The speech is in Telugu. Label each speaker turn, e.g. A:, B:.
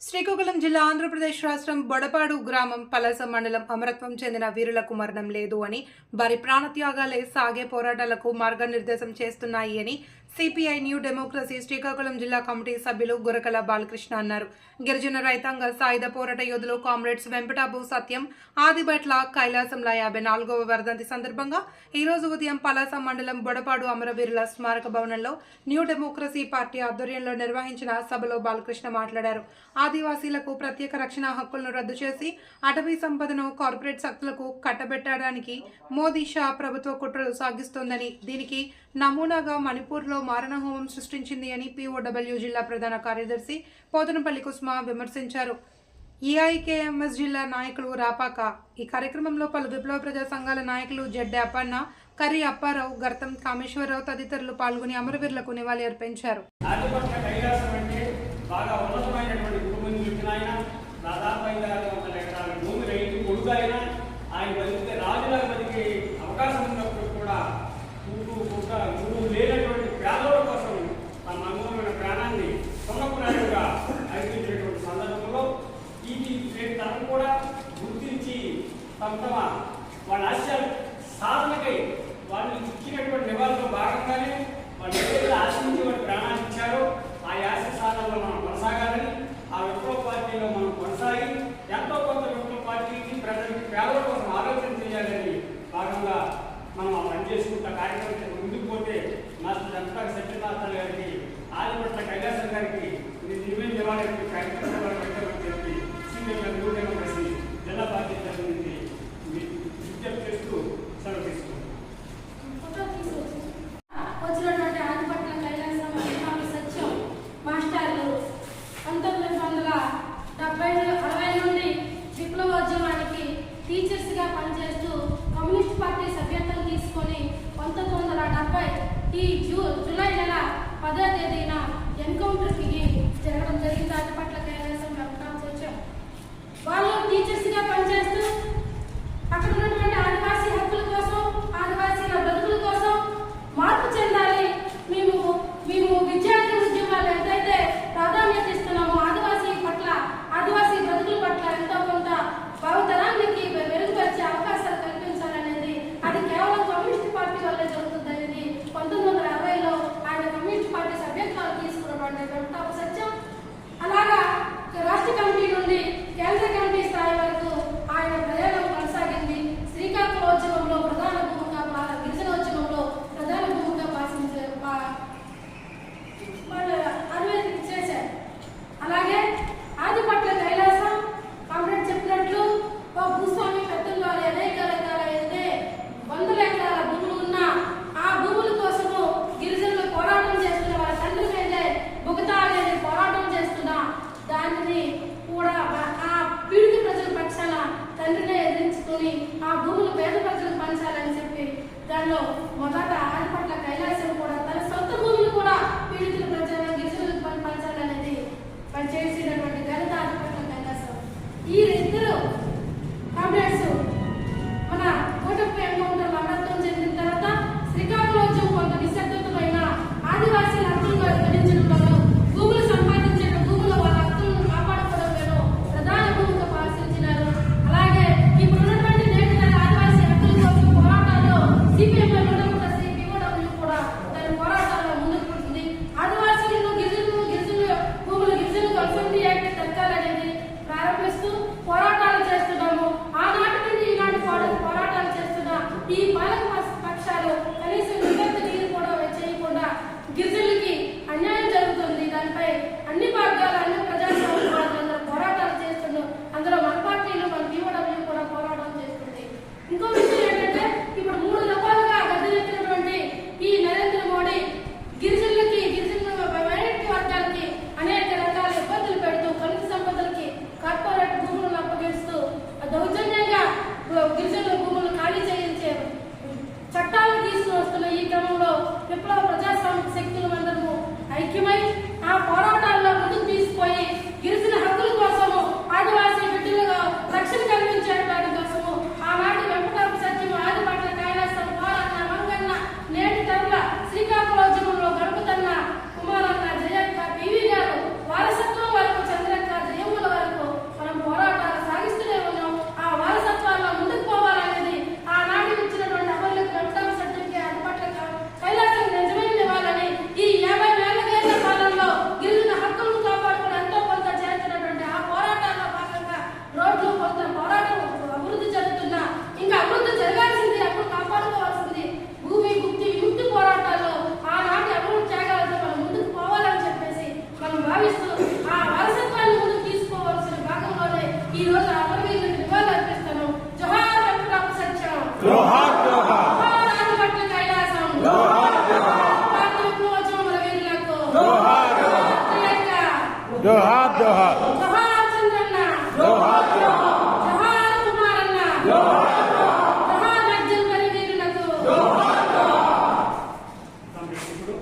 A: శ్రీకాకుళం జిల్లా ఆంధ్రప్రదేశ్ రాష్ట్రం బొడపాడు గ్రామం పలస మండలం అమరత్వం చెందిన వీరులకు మరణం లేదు అని వారి ప్రాణత్యాగాలే సాగే పోరాటాలకు మార్గనిర్దేశం చేస్తున్నాయి అని సిపిఐ న్యూ డెమోక్రసీ శ్రీకాకుళం జిల్లా కమిటీ సభ్యులు గురకల బాలకృష్ణ అన్నారు. గిరిజన రైతాంగ సాయుధ పోరాట యోధులు కామ్రేడ్స్ వెంకటాబు సత్యం ఆదిబట్ల కైలాసంల యాభై నాలుగవ వర్ధంతి సందర్భంగా ఈ రోజు ఉదయం పలాస మండలం బొడపాడు అమరవీరుల స్మారక భవనంలో న్యూ డెమోక్రసీ పార్టీ ఆధ్వర్యంలో నిర్వహించిన సభలో బాలకృష్ణ మాట్లాడారు. ఆదివాసీలకు ప్రత్యేక రక్షణ హక్కులను రద్దు చేసి అటవీ సంపదను కార్పొరేట్ శక్తులకు కట్టబెట్టడానికి మోదీ షా ప్రభుత్వ కుట్రలు సాగిస్తోందని దీనికి నమూనాగా మణిపూర్లో మారణహోమం సృష్టించింది అని పీఓడబ్ల్యూ జిల్లా ప్రధాన కార్యదర్శి పోతనపల్లి కుస్మా విమర్శించారు. ఈఐకేఎంఎస్ జిల్లా నాయకులు రాపాక ఈ కార్యక్రమంలో పలు విప్లవ ప్రజా సంఘాల నాయకులు జడ్డె అప్పన్న కర్రి అప్పారావు గర్తం కామేశ్వరరావు తదితరులు పాల్గొని అమరవీరులకు నివాళి అర్పించారు.
B: ఆయన బతికితే రాజులాగా బతికే అవకాశం ఉన్నప్పుడు కూడా కూటు కూట తమ తమ వాళ్ళ ఆశయాల సాధనకై వాళ్ళు ఇచ్చినటువంటి నివాళులు భాగంగానే వాళ్ళు ఏదైతే ఆశించి వాళ్ళు ప్రాణాలు ఇచ్చారో ఆ యాశ సాధనలో మనం
C: మొదట aqui,
D: mas জোহার